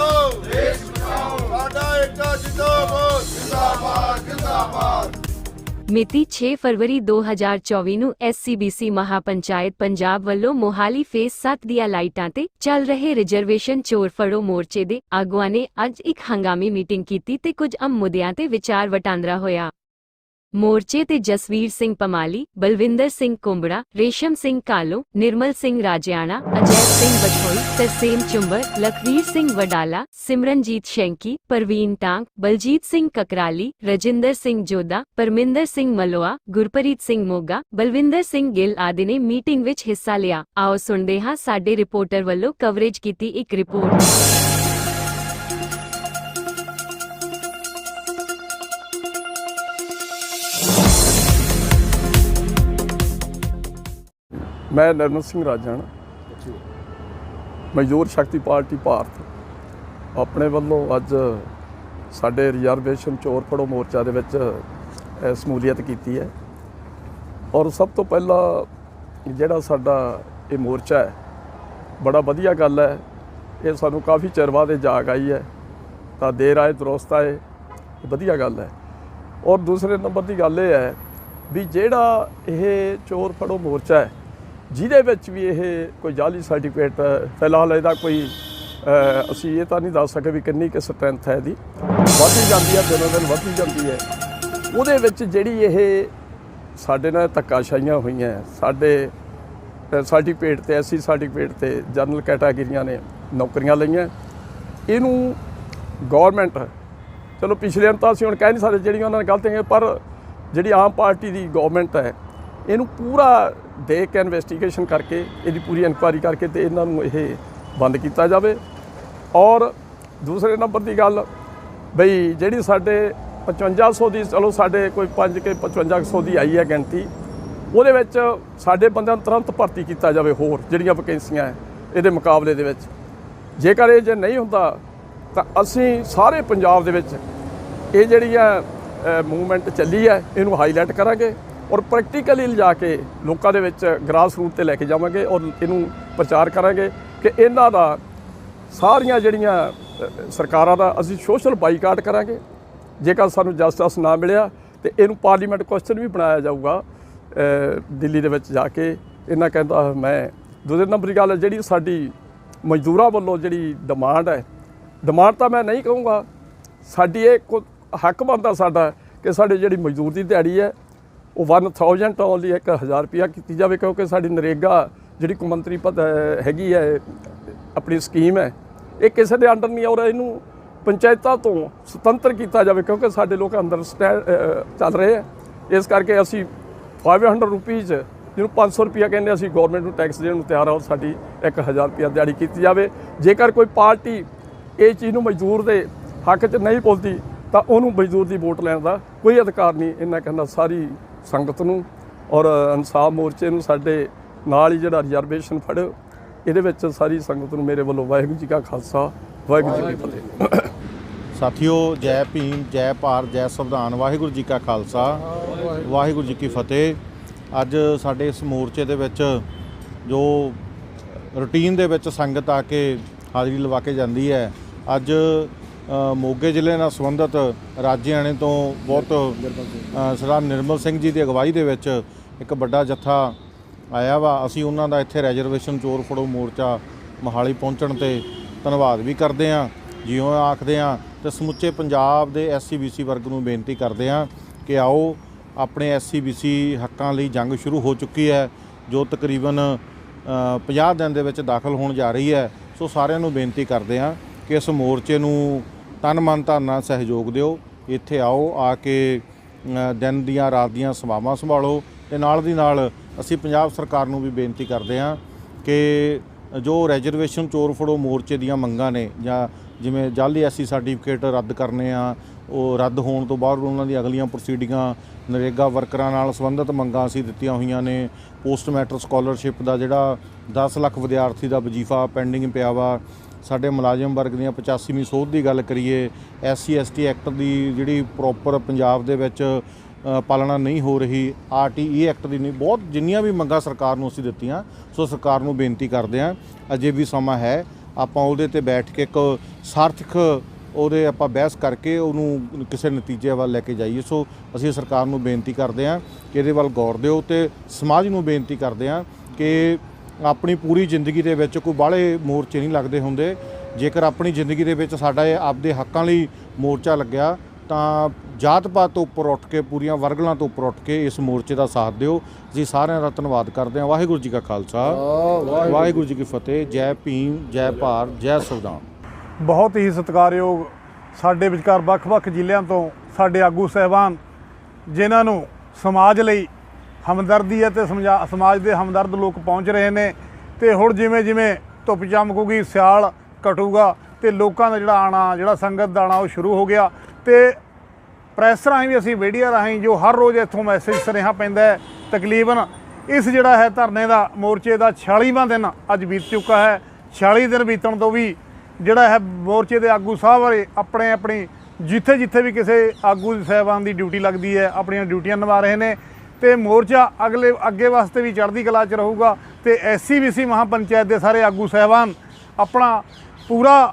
BBM ਹਟਾਓ ਦੇਸ਼ ਬਚਾਓ ਸਾਡਾ ਏਕਾ ਜਿੰਦਾਬਾਦ ਜਿੰਦਾਬਾਦ ਜਿੰਦਾਬਾਦ ਮਿਤੀ 6 ਫਰਵਰੀ 2024 ਨੂੰ ਐਸਸੀਬੀਸੀ ਮਹਾਪੰਚਾਇਤ ਪੰਜਾਬ ਵੱਲੋਂ ਮੋਹਾਲੀ ਫੇਸ 7 ਦੀਆਂ ਲਾਈਟਾਂ ਤੇ ਚੱਲ ਰਹੇ ਰਿਜ਼ਰਵੇਸ਼ਨ ਚੋਰ ਫੜੋ ਮੋਰਚੇ ਦੇ ਆਗੂਆਂ ਨੇ ਅੱਜ ਇੱਕ ਹੰਗਾਮੀ ਮੀਟਿੰਗ ਕੀਤੀ ਤੇ ਕੁਝ ਅਮ ਮੁੱਦਿਆਂ ਤੇ ਵਿਚਾਰ ਵਟਾਂਦਰਾ ਹੋਇਆ। ਮੋਰਚੇ ਤੇ ਜਸਵੀਰ ਸਿੰਘ ਪਮਾਲੀ, ਬਲਵਿੰਦਰ ਸਿੰਘ ਕੁੰਬੜਾ, ਰੇਸ਼ਮ ਸਿੰਘ ਕਾਲੋ, ਨਿਰਮਲ ਸਿੰਘ ਰਾਜਿਆਣਾ, ਅਜੈ ਸਿੰਘ ਬਠੋਈ ਤਰਸੇਮ ਚੁੰਬਰ ਲਖਵੀਰ ਸਿੰਘ ਵਡਾਲਾ, ਸਿਮਰਨਜੀਤ ਸ਼ੈਂਕੀ, ਪਰਵੀਨ ਟਾਂਗ, ਬਲਜੀਤ ਸਿੰਘ ਕਕਰਾਲੀ, ਰਜਿੰਦਰ ਸਿੰਘ ਜੋਦਾ ਪਰਮਿੰਦਰ ਸਿੰਘ ਮਲੋਆ, ਗੁਰਪ੍ਰੀਤ ਸਿੰਘ ਮੋਗਾ, ਬਲਵਿੰਦਰ ਸਿੰਘ ਗਿੱਲ ਆਦਿ ਨੇ ਮੀਟਿੰਗ ਵਿੱਚ ਹਿੱਸਾ ਲਿਆ। ਆਓ ਸੁਣਦੇ ਹਾਂ ਸਾਡੇ ਰਿਪੋਰਟਰ ਵੱਲੋਂ ਕਵਰੇਜ ਕੀਤੀ ਇੱਕ ਰਿਪੋਰਟ। ਮੈਂ ਨਰਮਲ ਸਿੰਘ ਰਾਜਣ ਮਜ਼ਦੂਰ ਸ਼ਕਤੀ ਪਾਰਟੀ ਭਾਰਤ। ਆਪਣੇ ਵੱਲੋਂ ਅੱਜ ਸਾਡੇ ਰਿਜ਼ਰਵੇਸ਼ਨ ਚੋਰ ਫੜੋ ਮੋਰਚਾ ਦੇ ਵਿੱਚ ਸਮੂਲੀਅਤ ਕੀਤੀ ਹੈ। ਔਰ ਸਭ ਤੋਂ ਪਹਿਲਾਂ ਜਿਹੜਾ ਸਾਡਾ ਇਹ ਮੋਰਚਾ ਹੈ ਬੜਾ ਵਧੀਆ ਗੱਲ ਹੈ। ਇਹ ਸਾਨੂੰ ਕਾਫੀ ਚਿਰ ਬਾਅਦ ਜਾਗ ਆਈ ਹੈ। ਤਾਂ ਦੇਰ ਆਏ ਦਰੁਸਤ ਆਏ ਵਧੀਆ ਗੱਲ ਹੈ। ਔਰ ਦੂਸਰੇ ਨੰਬਰ ਦੀ ਗੱਲ ਇਹ ਹੈ ਵੀ ਜਿਹੜਾ ਇਹ ਚੋਰ ਫੜੋ ਮੋਰਚਾ ਹੈ ਜਿਹਦੇ ਵਿੱਚ ਵੀ ਇਹ ਕੋਈ ਜਾਲੀ ਸਰਟੀਫਿਕੇਟ ਫਿਲਹਾਲ ਇਹਦਾ ਕੋਈ ਅਸੀਂ ਇਹ ਤਾਂ ਨਹੀਂ ਦੱਸ ਸਕੇ ਵੀ ਕਿੰਨੀ ਕਿ ਸਟਰੈਂਥ ਹੈ ਇਹਦੀ। ਵੱਧਦੀ ਜਾਂਦੀ ਹੈ ਦਿਨੋਂ ਦਿਨ ਵੱਧਦੀ ਜਾਂਦੀ ਹੈ। ਉਹਦੇ ਵਿੱਚ ਜਿਹੜੀ ਇਹ ਸਾਡੇ ਨਾਲ ਧੱਕਾਸ਼ਾਈਆਂ ਹੋਈਆਂ ਸਾਡੇ ਸਰਟੀਫਿਕੇਟ ਤੇ ਐਸਸੀ ਸਰਟੀਫਿਕੇਟ ਤੇ ਜਨਰਲ ਕੈਟਾਗਰੀਆਂ ਨੇ ਨੌਕਰੀਆਂ ਲਈਆਂ। ਇਹਨੂੰ ਗਵਰਨਮੈਂਟ ਚਲੋ ਪਿਛਲੇ ਤਾਂ ਅਸੀਂ ਹੁਣ ਕਹਿ ਨਹੀਂ ਸਕਦੇ ਜਿਹੜੀਆਂ ਉਹਨਾਂ ਨੇ ਗਲਤੀਆਂ ਹੈ, ਪਰ ਜਿਹੜੀ ਆਮ ਪਾਰਟੀ ਦੀ ਗਵਰਨਮੈਂਟ ਹੈ ਇਹਨੂੰ ਪੂਰਾ ਦੇਖ ਕੇ ਇਨਵੈਸਟੀਗੇਸ਼ਨ ਕਰਕੇ, ਇਹਦੀ ਪੂਰੀ ਇਨਕੁਆਇਰੀ ਕਰਕੇ ਤੇ ਇਹਨਾਂ ਨੂੰ ਇਹ ਬੰਦ ਕੀਤਾ ਜਾਵੇ। ਔਰ ਦੂਸਰੇ ਨੰਬਰ ਦੀ ਗੱਲ, ਬਈ ਜਿਹੜੀ ਸਾਡੇ 5500 ਦੀ, ਚਲੋ ਸਾਡੇ ਕੋਈ 5 ਕੇ 5500 ਦੀ ਆਈ ਹੈ ਗਿਣਤੀ, ਉਹਦੇ ਵਿੱਚ ਸਾਡੇ ਬੰਦਿਆਂ ਨੂੰ ਤੁਰੰਤ ਭਰਤੀ ਕੀਤਾ ਜਾਵੇ ਹੋਰ, ਜਿਹੜੀਆਂ ਵੈਕੈਂਸੀਆਂ ਹੈ, ਇਹਦੇ ਮੁਕਾਬਲੇ ਦੇ ਵਿੱਚ। ਜੇਕਰ ਇਹ ਜੇ ਨਹੀਂ ਹੁੰਦਾ, ਤਾਂ ਅਸੀਂ ਸਾਰੇ ਪੰਜਾਬ ਦੇ ਵਿੱਚ ਇਹ ਜਿਹੜੀ ਆ ਮੂਵਮੈਂਟ ਚੱਲੀ ਹੈ, ਇਹਨੂੰ ਹਾਈਲਾਈਟ ਕਰਾਂਗੇ। ਔਰ ਪ੍ਰੈਕਟੀਕਲੀ ਲਿਜਾ ਕੇ ਲੋਕਾਂ ਦੇ ਵਿੱਚ ਗ੍ਰਾਸ ਰੂਟ ਤੇ ਲੈ ਕੇ ਜਾਵਾਂਗੇ ਔਰ ਇਹਨੂੰ ਪ੍ਰਚਾਰ ਕਰਾਂਗੇ ਕਿ ਇਹਨਾਂ ਦਾ ਸਾਰੀਆਂ ਜਿਹੜੀਆਂ ਸਰਕਾਰਾਂ ਦਾ ਅਸੀਂ ਸੋਸ਼ਲ ਬਾਈਕਾਟ ਕਰਾਂਗੇ। ਜੇਕਰ ਸਾਨੂੰ ਜਸਟਿਸ ਨਾ ਮਿਲਿਆ ਤੇ ਇਹਨੂੰ ਪਾਰਲੀਮੈਂਟ ਕੁਐਸਚਨ ਵੀ ਬਣਾਇਆ ਜਾਊਗਾ ਦਿੱਲੀ ਦੇ ਵਿੱਚ ਜਾ ਕੇ। ਇਹਨਾਂ ਕਹਿੰਦਾ, ਮੈਂ ਦੂਜੇ ਨੰਬਰ ਦੀ ਗੱਲ ਹੈ, ਜਿਹੜੀ ਸਾਡੀ ਮਜ਼ਦੂਰਾਂ ਵੱਲੋਂ ਜਿਹੜੀ ਡਿਮਾਂਡ ਹੈ ਡਿਮਾਂਡ ਤਾਂ ਮੈਂ ਨਹੀਂ ਕਹੂੰਗਾ। ਸਾਡੀ ਇਹ ਕੋ- ਹੱਕ ਬਣਦਾ ਸਾਡਾ ਕਿ ਸਾਡੀ ਜਿਹੜੀ ਮਜ਼ਦੂਰ ਦੀ ਦਿਹਾੜੀ ਹੈ ਉਹ 1000 ਓਨਲੀ 1000 ਰੁਪਿਆ ਕੀਤੀ ਜਾਵੇ, ਕਿਉਂਕਿ ਸਾਡੀ ਨਰੇਗਾ ਜਿਹੜੀ ਕੌਮਾਂਤਰੀ ਪਦ ਹੈਗੀ ਹੈ, ਆਪਣੀ ਸਕੀਮ ਹੈ, ਇਹ ਕਿਸੇ ਦੇ ਅੰਡਰ ਨਹੀਂ ਔਰ ਇਹਨੂੰ ਪੰਚਾਇਤਾਂ ਤੋਂ ਸੁਤੰਤਰ ਕੀਤਾ ਜਾਵੇ, ਕਿਉਂਕਿ ਸਾਡੇ ਲੋਕ ਅੰਦਰ ਸਟੈ- ਚੱਲ ਰਹੇ ਹੈ। ਇਸ ਕਰਕੇ ਅਸੀਂ 500 ਰੁਪੀਜ਼ ਜਿਹਨੂੰ 500 ਰੁਪਿਆ ਕਹਿੰਦੇ ਅਸੀਂ ਗਵਰਨਮੈਂਟ ਨੂੰ ਟੈਕਸ ਦੇਣ ਨੂੰ ਤਿਆਰ ਹਾਂ ਔਰ ਸਾਡੀ 1000 ਰੁਪਿਆ ਦਿਹਾੜੀ ਕੀਤੀ ਜਾਵੇ। ਜੇਕਰ ਕੋਈ ਪਾਰਟੀ ਇਹ ਚੀਜ਼ ਨੂੰ ਮਜ਼ਦੂਰ ਦੇ ਹੱਕ 'ਚ ਨਹੀਂ ਬੋਲਦੀ ਤਾਂ ਉਹਨੂੰ ਮਜ਼ਦੂਰ ਦੀ ਵੋਟ ਲੈਣ ਦਾ ਕੋਈ ਅਧਿਕਾਰ ਨਹੀਂ ਇਹਨਾਂ ਕਹਿੰਦਾ ਸਾਰੀ ਸੰਗਤ ਨੂੰ ਔਰ ਇਨਸਾਫ ਮੋਰਚੇ ਨੂੰ ਸਾਡੇ ਨਾਲ ਹੀ ਜਿਹੜਾ ਰਿਜ਼ਰਵੇਸ਼ਨ ਫੜਿਓ ਇਹਦੇ ਵਿੱਚ ਸਾਰੀ ਸੰਗਤ ਨੂੰ ਮੇਰੇ ਵੱਲੋਂ ਵਾਹਿਗੁਰੂ ਜੀ ਕਾ ਖਾਲਸਾ ਵਾਹਿਗੁਰੂ ਜੀ ਕੀ ਫਤਿਹ। ਸਾਥੀਓ ਜੈ ਭੀਮ ਜੈ ਭਾਰਤ ਜੈ ਸੰਵਿਧਾਨ ਵਾਹਿਗੁਰੂ ਜੀ ਕਾ ਖਾਲਸਾ ਵਾਹਿਗੁਰੂ ਜੀ ਕੀ ਫਤਿਹ। ਅੱਜ ਸਾਡੇ ਇਸ ਮੋਰਚੇ ਦੇ ਵਿੱਚ ਜੋ ਰੁਟੀਨ ਦੇ ਵਿੱਚ ਸੰਗਤ ਆ ਕੇ ਹਾਜ਼ਰੀ ਲਵਾ ਕੇ ਜਾਂਦੀ ਹੈ ਅੱਜ ਮੋਗੇ ਜ਼ਿਲ੍ਹੇ ਨਾਲ ਸੰਬੰਧਿਤ ਰਾਜਿਆਣੇ ਤੋਂ ਬਹੁਤ ਸਰਦਾਰ ਨਿਰਮਲ ਸਿੰਘ ਜੀ ਦੀ ਅਗਵਾਈ ਦੇ ਵਿੱਚ ਇੱਕ ਵੱਡਾ ਜੱਥਾ ਆਇਆ ਵਾ। ਅਸੀਂ ਉਹਨਾਂ ਦਾ ਇੱਥੇ ਰੈਜ਼ਰਵੇਸ਼ਨ ਚੋਰ ਫੜੋ ਮੋਰਚਾ ਮੋਹਾਲੀ ਪਹੁੰਚਣ ਤੇ ਧੰਨਵਾਦ ਵੀ ਕਰਦੇ ਹਾਂ ਜਿਉਂ ਆਖਦੇ ਹਾਂ ਤੇ ਸਮੁੱਚੇ ਪੰਜਾਬ ਦੇ ਐਸਸੀਬੀਸੀ ਵਰਗ ਨੂੰ ਬੇਨਤੀ ਕਰਦੇ ਹਾਂ ਕਿ ਆਓ ਆਪਣੇ ਐਸਸੀਬੀਸੀ ਹੱਕਾਂ ਲਈ ਜੰਗ ਸ਼ੁਰੂ ਹੋ ਚੁੱਕੀ ਹੈ ਜੋ ਤਕਰੀਬਨ ਅ, 50 ਦਿਨ ਦੇ ਵਿੱਚ ਦਾਖਲ ਹੋਣ ਜਾ ਰਹੀ ਹੈ। ਸੋ ਸਾਰਿਆਂ ਨੂੰ ਬੇਨਤੀ ਕਰਦੇ ਹਾਂ ਕਿ ਇਸ ਮੋਰਚੇ ਨੂੰ ਤਨ ਮਨ ਧਨ ਨਾਲ ਸਹਿਯੋਗ ਦਿਓ। ਇੱਥੇ ਆਓ ਆ ਕੇ ਦਿਨ ਦੀਆਂ, ਰਾਤ ਦੀਆਂ ਸੇਵਾਵਾਂ ਸੰਭਾਲੋ ਤੇ ਨਾਲ ਦੀ ਨਾਲ ਅਸੀਂ ਪੰਜਾਬ ਸਰਕਾਰ ਨੂੰ ਵੀ ਬੇਨਤੀ ਕਰਦੇ ਹਾਂ ਕਿ ਜੋ ਰੈਜ਼ਰਵੇਸ਼ਨ ਚੋਰ ਫੜੋ ਮੋਰਚੇ ਦੀਆਂ ਮੰਗਾਂ ਨੇ ਜਾਂ ਜਿਵੇਂ ਜਾਲੀ ਐਸਸੀ ਸਰਟੀਫਿਕੇਟ ਰੱਦ ਕਰਨੇ ਆ, ਉਹ ਰੱਦ ਹੋਣ ਤੋਂ ਬਾਅਦ ਉਹਨਾਂ ਦੀ ਅਗਲੀਆਂ ਪ੍ਰੋਸੀਡਿੰਗਾਂ ਨਰੇਗਾ ਵਰਕਰਾਂ ਨਾਲ ਸੰਬੰਧਿਤ ਮੰਗਾਂ ਅਸੀਂ ਦਿੱਤੀਆਂ ਹੋਈਆਂ ਨੇ ਪੋਸਟ ਮੈਟਰ ਸਕਾਲਰਸ਼ਿਪ ਦਾ ਜਿਹੜਾ 10 ਲੱਖ ਵਿਦਿਆਰਥੀ ਦਾ ਵਜੀਫਾ ਪੈਂਡਿੰਗ ਪਿਆ ਵਾ ਸਾਡੇ ਮੁਲਾਜ਼ਮ ਵਰਗ ਦੀਆਂ 85ਵੀਂ ਸੋਧ ਦੀ ਗੱਲ ਕਰੀਏ, ਐਸਸੀ, ਐਸਟੀ ਐਕਟ ਦੀ ਜਿਹੜੀ ਪ੍ਰੋਪਰ ਪੰਜਾਬ ਦੇ ਵਿੱਚ ਪਾਲਣਾ ਨਹੀਂ ਹੋ ਰਹੀ, ਆਰਟੀਈ ਐਕਟ ਦੀ ਨਹੀਂ, ਬਹੁਤ ਜਿੰਨੀਆਂ ਵੀ ਮੰਗਾਂ ਸਰਕਾਰ ਨੂੰ ਅਸੀਂ ਦਿੱਤੀਆਂ, ਸੋ ਸਰਕਾਰ ਨੂੰ ਬੇਨਤੀ ਕਰਦੇ ਹਾਂ, ਅਜੇ ਵੀ ਸਮਾਂ ਹੈ, ਆਪਾਂ ਉਹਦੇ ਤੇ ਬੈਠ ਕੇ ਇੱਕ ਸਾਰਥਕ ਉਹਦੇ ਆਪਾਂ ਬਹਿਸ ਕਰਕੇ ਉਹਨੂੰ ਕਿਸੇ ਨਤੀਜੇ ਵੱਲ ਲੈ ਕੇ ਜਾਈਏ, ਸੋ ਅਸੀਂ ਸਰਕਾਰ ਨੂੰ ਬੇਨਤੀ ਕਰਦੇ ਹਾਂ ਕਿ ਇਹਦੇ ਵੱਲ ਗੌਰ ਦਿਓ ਤੇ ਸਮਾਜ ਨੂੰ ਬੇਨਤੀ ਕਰਦੇ ਹਾਂ ਕਿ ਆਪਣੀ ਪੂਰੀ ਜ਼ਿੰਦਗੀ ਦੇ ਵਿੱਚ ਕੋਈ ਬਾਹਲੇ ਮੋਰਚੇ ਨਹੀਂ ਲੱਗਦੇ ਹੁੰਦੇ। ਜੇਕਰ ਆਪਣੀ ਜ਼ਿੰਦਗੀ ਦੇ ਵਿੱਚ ਸਾਡਾ ਇਹ ਆਪਦੇ ਹੱਕਾਂ ਲਈ ਮੋਰਚਾ ਲੱਗਿਆ ਤਾਂ ਜਾਤ ਪਾਤ ਤੋਂ ਉੱਪਰ ਉੱਠ ਕੇ ਪੂਰੀਆਂ ਵਰਗਲਾਂ ਤੋਂ ਉੱਪਰ ਉੱਠ ਕੇ ਇਸ ਮੋਰਚੇ ਦਾ ਸਾਥ ਦਿਓ। ਅਸੀਂ ਸਾਰਿਆਂ ਦਾ ਧੰਨਵਾਦ ਕਰਦੇ ਹਾਂ। ਵਾਹਿਗੁਰੂ ਜੀ ਕਾ ਖਾਲਸਾ। ਵਾਹਿਗੁਰੂ ਜੀ ਕੀ ਫਤਿਹ। ਜੈ ਭੀਮ ਜੈ ਭਾਰਤ ਜੈ ਸੰਵਿਧਾਨ ਬਹੁਤ ਹੀ ਸਤਿਕਾਰਯੋਗ ਸਾਡੇ ਵਿਚਕਾਰ ਵੱਖ-ਵੱਖ ਜ਼ਿਲ੍ਹਿਆਂ ਤੋਂ ਸਾਡੇ ਆਗੂ ਸਹਿਬਾਨ ਜਿਨ੍ਹਾਂ ਨੂੰ ਸਮਾਜ ਲਈ ਹਮਦਰਦੀ ਹੈ ਤੇ ਸਮਝਾ- ਸਮਾਜ ਦੇ ਹਮਦਰਦ ਲੋਕ ਪਹੁੰਚ ਰਹੇ ਨੇ ਤੇ ਹੁਣ ਜਿਵੇਂ ਜਿਵੇਂ ਧੁੱਪ ਚਮਕੂਗੀ, ਸਿਆਲ ਘਟੂਗਾ ਤੇ ਲੋਕਾਂ ਦਾ ਜਿਹੜਾ ਆਣਾ, ਜਿਹੜਾ ਸੰਗਤ ਦਾ ਆਣਾ ਉਹ ਸ਼ੁਰੂ ਹੋ ਗਿਆ ਤੇ ਪ੍ਰੈਸ ਰਾਹੀਂ ਵੀ ਅਸੀਂ, ਮੀਡੀਆ ਰਾਹੀਂ ਜੋ ਹਰ ਰੋਜ਼ ਇੱਥੋਂ ਮੈਸੇਜ ਸੁਨੇਹਾ ਪੈਂਦਾ ਹੈ, ਤਕਰੀਬਨ ਇਸ ਜਿਹੜਾ ਹੈ ਧਰਨੇ ਦਾ ਮੋਰਚੇ ਦਾ 46ਵਾਂ ਦਿਨ ਅੱਜ ਬੀਤ ਚੁੱਕਾ ਹੈ। 46 ਦਿਨ ਬੀਤਣ ਤੋਂ ਵੀ ਜਿਹੜਾ ਹੈ ਮੋਰਚੇ ਦੇ ਆਗੂ ਸਾਹਿਬ ਵਾਲੇ ਆਪਣੇ ਆਪਣੀ ਜਿੱਥੇ ਜਿੱਥੇ ਵੀ ਕਿਸੇ ਆਗੂ ਸਾਹਿਬਾਨ ਦੀ ਡਿਊਟੀ ਲੱਗਦੀ ਹੈ, ਆਪਣੀਆਂ ਡਿਊਟੀਆਂ ਨਿਭਾ ਰਹੇ ਨੇ। ਤੇ ਮੋਰਚਾ ਅਗਲੇ ਅੱਗੇ ਵਾਸਤੇ ਵੀ ਚੜ੍ਹਦੀ ਕਲਾ 'ਚ ਰਹੂਗਾ ਤੇ ਐਸਸੀਬੀਸੀ ਮਹਾਪੰਚਾਇਤ ਦੇ ਸਾਰੇ ਆਗੂ ਸਾਹਿਬਾਨ ਆਪਣਾ ਪੂਰਾ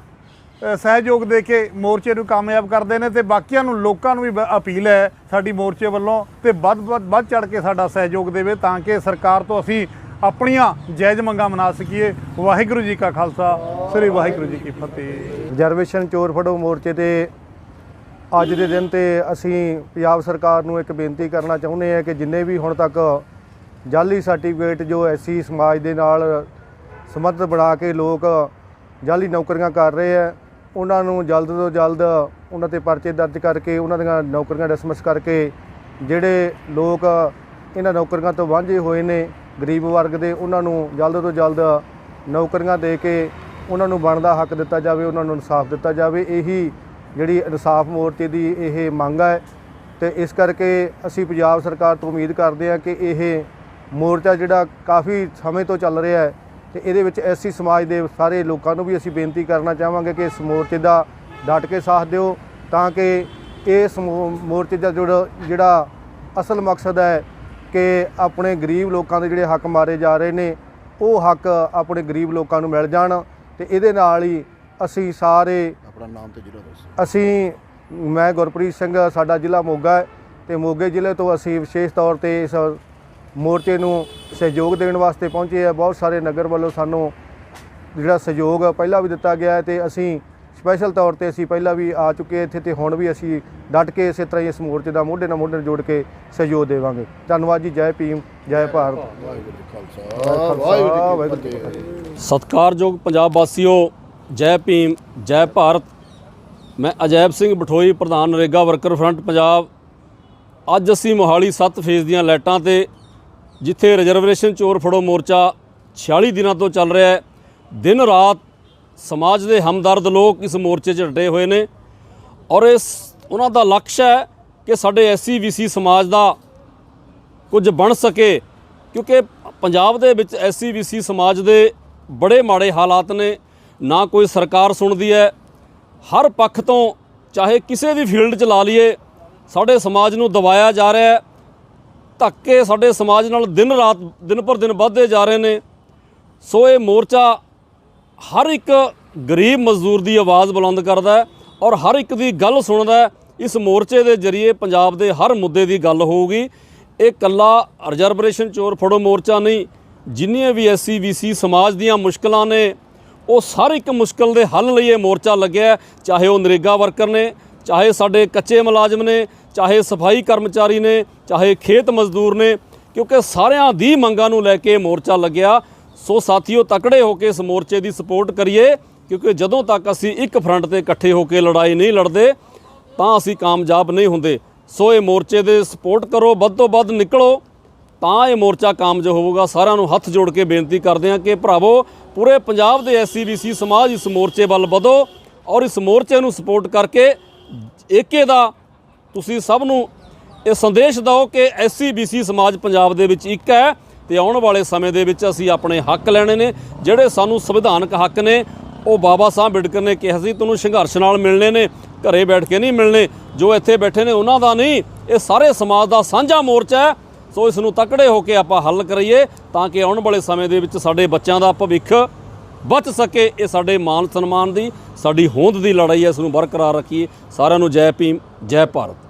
ਸਹਿਯੋਗ ਦੇ ਕੇ ਮੋਰਚੇ ਨੂੰ ਕਾਮਯਾਬ ਕਰਦੇ ਨੇ ਤੇ ਬਾਕੀਆਂ ਨੂੰ ਲੋਕਾਂ ਨੂੰ ਵੀ ਬ- ਅਪੀਲ ਹੈ ਸਾਡੀ ਮੋਰਚੇ ਵੱਲੋਂ ਤੇ ਵੱਧ ਵੱਧ ਵੱਧ ਚੜ ਕੇ ਸਾਡਾ ਸਹਿਯੋਗ ਦੇਵੇ ਤਾਂ ਕਿ ਸਰਕਾਰ ਤੋਂ ਅਸੀਂ ਆਪਣੀਆਂ ਜਾਇਜ਼ ਮੰਗਾਂ ਮਨਾ ਸਕੀਏ। ਵਾਹਿਗੁਰੂ ਜੀ ਕਾ ਖਾਲਸਾ, ਸ੍ਰੀ ਵਾਹਿਗੁਰੂ ਜੀ ਕੀ ਫਤਿਹ। ਰਿਜ਼ਰਵੇਸ਼ਨ ਚੋਰ ਫੜੋ ਮੋਰਚੇ ਤੇ ਅੱਜ ਦੇ ਦਿਨ ਤੇ ਅਸੀਂ ਪੰਜਾਬ ਸਰਕਾਰ ਨੂੰ ਇੱਕ ਬੇਨਤੀ ਕਰਨਾ ਚਾਹੁੰਦੇ ਹਾਂ ਕਿ ਜਿੰਨੇ ਵੀ ਹੁਣ ਤੱਕ ਜਾਲੀ ਸਰਟੀਫਿਕੇਟ ਜੋ ਐਸੀ ਸਮਾਜ ਦੇ ਨਾਲ ਸੰਬੰਧ ਬਣਾ ਕੇ ਲੋਕ ਜਾਲੀ ਨੌਕਰੀਆਂ ਕਰ ਰਹੇ ਆ ਉਹਨਾਂ ਨੂੰ ਜਲਦ ਤੋਂ ਜਲਦ ਉਹਨਾਂ ਤੇ ਪਰਚੇ ਦਰਜ ਕਰਕੇ, ਉਹਨਾਂ ਦੀਆਂ ਨੌਕਰੀਆਂ ਡਿਸਮਿਸ ਕਰਕੇ ਜਿਹੜੇ ਲੋਕ ਇਹਨਾਂ ਨੌਕਰੀਆਂ ਤੋਂ ਵਾਂਝੇ ਹੋਏ ਨੇ, ਗਰੀਬ ਵਰਗ ਦੇ, ਉਹਨਾਂ ਨੂੰ ਜਲਦ ਤੋਂ ਜਲਦ ਨੌਕਰੀਆਂ ਦੇ ਕੇ ਉਹਨਾਂ ਨੂੰ ਬਣਦਾ ਹੱਕ ਦਿੱਤਾ ਜਾਵੇ, ਉਹਨਾਂ ਨੂੰ ਇਨਸਾਫ ਦਿੱਤਾ ਜਾਵੇ, ਇਹੀ ਜਿਹੜੀ ਇਨਸਾਫ ਮੋਰਚੇ ਦੀ ਇਹ ਮੰਗ ਹੈ ਤੇ ਇਸ ਕਰਕੇ ਅਸੀਂ ਪੰਜਾਬ ਸਰਕਾਰ ਤੋਂ ਉਮੀਦ ਕਰਦੇ ਹਾਂ ਕਿ ਇਹ ਮੋਰਚਾ ਜਿਹੜਾ ਕਾਫੀ ਸਮੇਂ ਤੋਂ ਚੱਲ ਰਿਹਾ ਹੈ ਤੇ ਇਹਦੇ ਵਿੱਚ ਐਸੀ ਸਮਾਜ ਦੇ ਸਾਰੇ ਲੋਕਾਂ ਨੂੰ ਵੀ ਅਸੀਂ ਬੇਨਤੀ ਕਰਨਾ ਚਾਹਾਂਗੇ ਕਿ ਇਸ ਮੋਰਚੇ ਦਾ ਡਟ ਕੇ ਸਾਥ ਦਿਓ ਤਾਂ ਕਿ ਇਸ ਮੋ- ਮੋਰਚੇ ਦਾ ਜਿਹੜਾ ਜਿਹੜਾ ਅਸਲ ਮਕਸਦ ਹੈ ਕਿ ਆਪਣੇ ਗਰੀਬ ਲੋਕਾਂ ਦੇ ਜਿਹੜੇ ਹੱਕ ਮਾਰੇ ਜਾ ਰਹੇ ਨੇ, ਉਹ ਹੱਕ ਆਪਣੇ ਗਰੀਬ ਲੋਕਾਂ ਨੂੰ ਮਿਲ ਜਾਣ ਤੇ ਇਹਦੇ ਨਾਲ ਹੀ ਅਸੀਂ ਸਾਰੇ ਆਪਣਾ ਨਾਮ ਤੇ ਜ਼ਿਲ੍ਹਾ ਦੱਸੋ। ਅਸੀਂ ਮੈਂ ਗੁਰਪ੍ਰੀਤ ਸਿੰਘ ਸਾਡਾ ਜ਼ਿਲ੍ਹਾ ਮੋਗਾ ਹੈ ਤੇ ਮੋਗੇ ਜ਼ਿਲ੍ਹੇ ਤੋਂ ਅਸੀਂ ਵਿਸ਼ੇਸ਼ ਤੌਰ ਤੇ ਇਸ ਮੋਰਚੇ ਨੂੰ ਸਹਿਯੋਗ ਦੇਣ ਵਾਸਤੇ ਪਹੁੰਚੇ ਆ ਬਹੁਤ ਸਾਰੇ ਨਗਰ ਵੱਲੋਂ ਸਾਨੂੰ ਜਿਹੜਾ ਸਹਿਯੋਗ ਪਹਿਲਾਂ ਵੀ ਦਿੱਤਾ ਗਿਆ ਹੈ ਤੇ ਅਸੀਂ ਸਪੈਸ਼ਲ ਤੌਰ ਤੇ ਅਸੀਂ ਪਹਿਲਾਂ ਵੀ ਆ ਚੁੱਕੇ ਇੱਥੇ ਤੇ ਹੁਣ ਵੀ ਅਸੀਂ ਡਟ ਕੇ ਇਸੇ ਤਰ੍ਹਾਂ ਹੀ ਇਸ ਮੋਰਚੇ ਦਾ ਮੋਢੇ ਨਾਲ ਮੋਢੇ ਨਾਲ ਜੋੜ ਕੇ ਸਹਿਯੋਗ ਦੇਵਾਂਗੇ। ਧੰਨਵਾਦ ਜੀ ਜੈ ਭੀਮ ਜੈ ਭਾਰਤ। ਵਾਹਿਗੁਰੂ ਜੀ ਖਾਲਸਾ। ਵਾਹਿਗੁਰੂ ਜੀ ਫਤਿਹ। ਸਤਿਕਾਰਯੋਗ ਪੰਜਾਬ ਵਾਸੀਓ ਜੈ ਭੀਮ, ਜੈ ਭਾਰਤ। ਮੈਂ ਅਜੈਬ ਸਿੰਘ ਬਠੋਈ, ਪ੍ਰਧਾਨ ਨਰੇਗਾ ਵਰਕਰ ਫਰੰਟ ਪੰਜਾਬ। ਅੱਜ ਅਸੀਂ ਮੋਹਾਲੀ 7 ਫੇਜ਼ ਦੀਆਂ ਲਾਈਟਾਂ ਤੇ, ਜਿੱਥੇ ਰਿਜ਼ਰਵੇਸ਼ਨ ਚੋਰ ਫੜੋ ਮੋਰਚਾ 46 ਦਿਨਾਂ ਤੋਂ ਚੱਲ ਰਿਹਾ ਹੈ। ਦਿਨ ਰਾਤ ਸਮਾਜ ਦੇ ਹਮਦਰਦ ਲੋਕ ਇਸ ਮੋਰਚੇ 'ਚ ਡਟੇ ਹੋਏ ਨੇ। ਔਰ ਇਸ, ਉਹਨਾਂ ਦਾ ਲਕਸ਼ ਹੈ ਕਿ ਸਾਡੇ ਐਸਸੀ ਬੀਸੀ ਸਮਾਜ ਦਾ ਕੁਝ ਬਣ ਸਕੇ, ਕਿਉਂਕਿ ਪੰਜਾਬ ਦੇ ਵਿੱਚ ਐਸਸੀ ਬੀਸੀ ਸਮਾਜ ਦੇ ਬੜੇ ਮਾੜੇ ਹਾਲਾਤ ਨੇ। ਨਾ ਕੋਈ ਸਰਕਾਰ ਸੁਣਦੀ ਹੈ। ਹਰ ਪੱਖ ਤੋਂ ਚਾਹੇ ਕਿਸੇ ਵੀ ਫੀਲਡ 'ਚ ਲਾ ਲਈਏ, ਸਾਡੇ ਸਮਾਜ ਨੂੰ ਦਬਾਇਆ ਜਾ ਰਿਹਾ ਹੈ। ਧੱਕੇ ਸਾਡੇ ਸਮਾਜ ਨਾਲ ਦਿਨ ਰਾਤ, ਦਿਨ ਪਰ ਦਿਨ ਵੱਧਦੇ ਜਾ ਰਹੇ ਨੇ। ਸੋ ਇਹ ਮੋਰਚਾ ਹਰ ਇੱਕ ਗਰੀਬ ਮਜ਼ਦੂਰ ਦੀ ਆਵਾਜ਼ ਬੁਲੰਦ ਕਰਦਾ ਔਰ ਹਰ ਇੱਕ ਦੀ ਗੱਲ ਸੁਣਦਾ ਇਸ ਮੋਰਚੇ ਦੇ ਜ਼ਰੀਏ ਪੰਜਾਬ ਦੇ ਹਰ ਮੁੱਦੇ ਦੀ ਗੱਲ ਹੋਊਗੀ। ਇਹ ਕੱਲਾ ਰਿਜ਼ਰਵੇਸ਼ਨ ਚੋਰ ਫੜੋ ਮੋਰਚਾ ਨਹੀਂ, ਜਿੰਨੀਆਂ ਵੀ ਐਸਸੀ ਬੀਸੀ ਸਮਾਜ ਦੀਆਂ ਮੁਸ਼ਕਲਾਂ ਨੇ ਉਹ ਹਰ ਇੱਕ ਮੁਸ਼ਕਲ ਦੇ ਹੱਲ ਲਈ ਇਹ ਮੋਰਚਾ ਲੱਗਿਆ ਚਾਹੇ ਉਹ ਨਰੇਗਾ ਵਰਕਰ ਨੇ, ਚਾਹੇ ਸਾਡੇ ਕੱਚੇ ਮੁਲਾਜ਼ਮ ਨੇ, ਚਾਹੇ ਸਫ਼ਾਈ ਕਰਮਚਾਰੀ ਨੇ, ਚਾਹੇ ਖੇਤ ਮਜ਼ਦੂਰ ਨੇ, ਕਿਉਂਕਿ ਸਾਰਿਆਂ ਦੀ ਮੰਗਾਂ ਨੂੰ ਲੈ ਕੇ ਇਹ ਮੋਰਚਾ ਲੱਗਿਆ। ਸੋ ਸਾਥੀਓ, ਤਕੜੇ ਹੋ ਕੇ ਇਸ ਮੋਰਚੇ ਦੀ ਸਪੋਰਟ ਕਰੀਏ, ਕਿਉਂਕਿ ਜਦੋਂ ਤੱਕ ਅਸੀਂ ਇੱਕ ਫਰੰਟ ਤੇ ਇਕੱਠੇ ਹੋ ਕੇ ਲੜਾਈ ਨਹੀਂ ਲੜਦੇ, ਤਾਂ ਅਸੀਂ ਕਾਮਯਾਬ ਨਹੀਂ ਹੁੰਦੇ। ਸੋ ਇਹ ਮੋਰਚੇ ਦੇ ਸਪੋਰਟ ਕਰੋ, ਵੱਧ ਤੋਂ ਵੱਧ ਨਿਕਲੋ। ਤਾਂ ਇਹ ਮੋਰਚਾ ਕਾਮਯਾਬ ਹੋਊਗਾ। ਸਾਰਿਆਂ ਨੂੰ ਹੱਥ ਜੋੜ ਕੇ ਬੇਨਤੀ ਕਰਦੇ ਹਾਂ ਕਿ ਭਰਾਵੋ, ਪੂਰੇ ਪੰਜਾਬ ਦੇ ਐਸਸੀਬੀਸੀ ਸਮਾਜ ਇਸ ਮੋਰਚੇ ਵੱਲ ਵਧੋ ਔਰ ਇਸ ਮੋਰਚੇ ਨੂੰ ਸਪੋਰਟ ਕਰਕੇ ਏਕੇ ਦਾ ਤੁਸੀਂ ਸਭ ਨੂੰ ਇਹ ਸੰਦੇਸ਼ ਦਿਓ ਕਿ ਐਸਸੀਬੀਸੀ ਸਮਾਜ ਪੰਜਾਬ ਦੇ ਵਿੱਚ ਇੱਕ ਹੈ ਤੇ ਆਉਣ ਵਾਲੇ ਸਮੇਂ ਦੇ ਵਿੱਚ ਅਸੀਂ ਆਪਣੇ ਹੱਕ ਲੈਣੇ ਨੇ। ਜਿਹੜੇ ਸਾਨੂੰ ਸੰਵਿਧਾਨਕ ਹੱਕ ਨੇ, ਉਹ ਬਾਬਾ ਸਾਹਿਬ ਅੰਬੇਡਕਰ ਨੇ ਕਿਹਾ ਸੀ ਤੁਹਾਨੂੰ ਸੰਘਰਸ਼ ਨਾਲ ਮਿਲਣੇ ਨੇ, ਘਰੇ ਬੈਠ ਕੇ ਨਹੀਂ ਮਿਲਣੇ। ਜੋ ਇੱਥੇ ਬੈਠੇ ਨੇ, ਉਹਨਾਂ ਦਾ ਨਹੀਂ। ਇਹ ਸਾਰੇ ਸਮਾਜ ਦਾ ਸਾਂਝਾ ਮੋਰਚਾ ਹੈ। ਸੋ ਇਸ ਨੂੰ ਤਕੜੇ ਹੋ ਕੇ ਆਪਾਂ ਹੱਲ ਕਰੀਏ ਤਾਂ ਕਿ ਆਉਣ ਵਾਲੇ ਸਮੇਂ ਦੇ ਵਿੱਚ ਸਾਡੇ ਬੱਚਿਆਂ ਦਾ ਭਵਿੱਖ ਬਚ ਸਕੇ, ਇਹ ਸਾਡੇ ਮਾਨ ਸਨਮਾਨ ਦੀ, ਸਾਡੀ ਹੋਂਦ ਦੀ ਲੜਾਈ ਹੈ, ਇਸ ਨੂੰ ਬਰਕਰਾਰ ਰੱਖੀਏ। ਸਾਰਿਆਂ ਨੂੰ ਜੈ ਭੀਮ, ਜੈ ਭਾਰਤ।